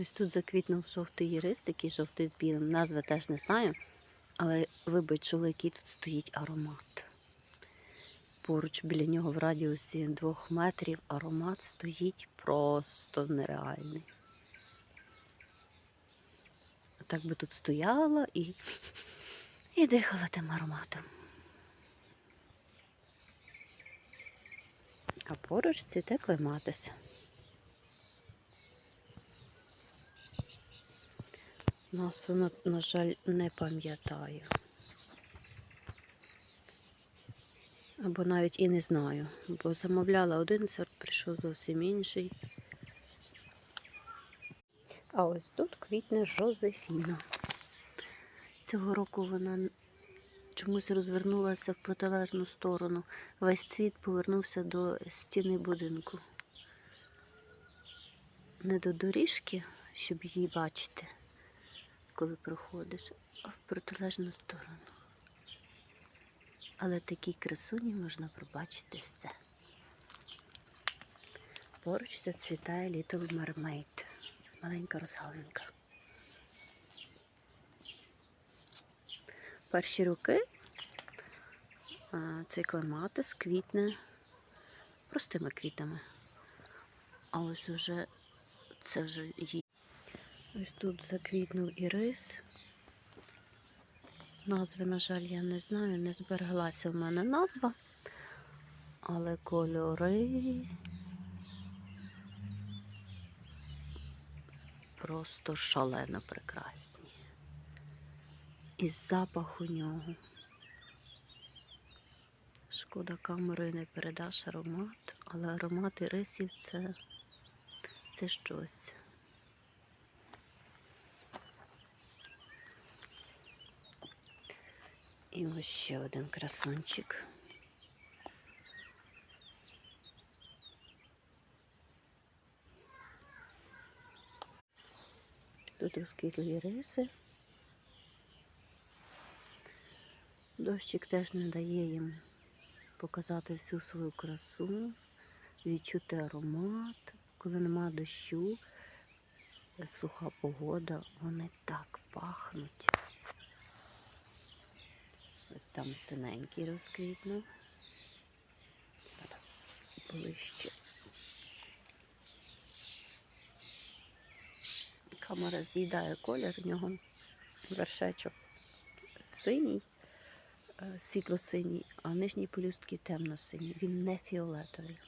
Ось тут заквітнув жовтий ірис, такий жовтий з білим. Назви теж не знаю, але ви би чули, який тут стоїть аромат. Поруч біля нього в радіусі двох метрів аромат стоїть просто нереальний. Так би тут стояла і, і дихала тим ароматом. А поруч цвіте клематис. Назву, на, жаль, не пам'ятаю. Або навіть і не знаю, бо замовляла один сорт, прийшов зовсім інший. А ось тут квітне Жозефіна. Цього року вона чомусь розвернулася в протилежну сторону. Весь цвіт повернувся до стіни будинку. Не до доріжки, щоб її бачити, коли проходиш, в протилежну сторону. Але такій красуні можна пробачити все. Поруч зацвітає Little Mermaid. Маленька розгалинка. Перші роки цей клематис квітне простими квітами. А ось уже це вже її. Ось тут заквітнув ірис. Назви, на жаль, я не знаю, не збереглася в мене назва, але кольори просто шалено прекрасні. І запах у нього. Шкода камерою не передаш аромат, але аромат ірисів це, це щось. І ось ще один красунчик. Тут розквітлі риси. Дощик теж не дає їм показати всю свою красу, відчути аромат. Коли нема дощу, суха погода, вони так пахнуть. Ось там синенький розквітнув. Ближче. Камера з'їдає колір, в нього вершечок синій, е, світло-синій, а нижні полюстки темно-сині. Він не фіолетовий.